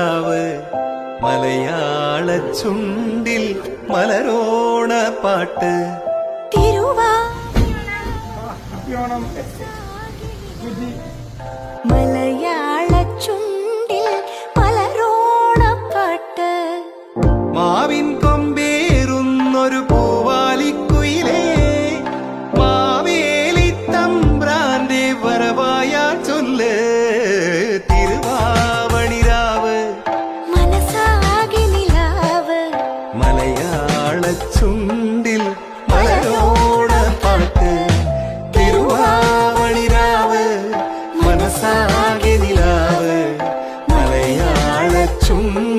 രാവ് മലയാള ചുണ്ടിൽ മലരോണ പാട്ട്. മലയാള ചുണ്ടിൽ മലരോണ പാട്ട്. മാവിൻ കൊമ്പേറുന്നൊരു പൂവാലിക്കുയിലേ മാവേലി തമ്പ്രാന്റെ വരവായ ചൊല്ല്. മലയാള ചുണ്ടിൽ പാട്ട്. തിരുവാവണിരാവ് മനസ്സാകെ നിലാവ്. മലയാള ചുണ്ടിൽ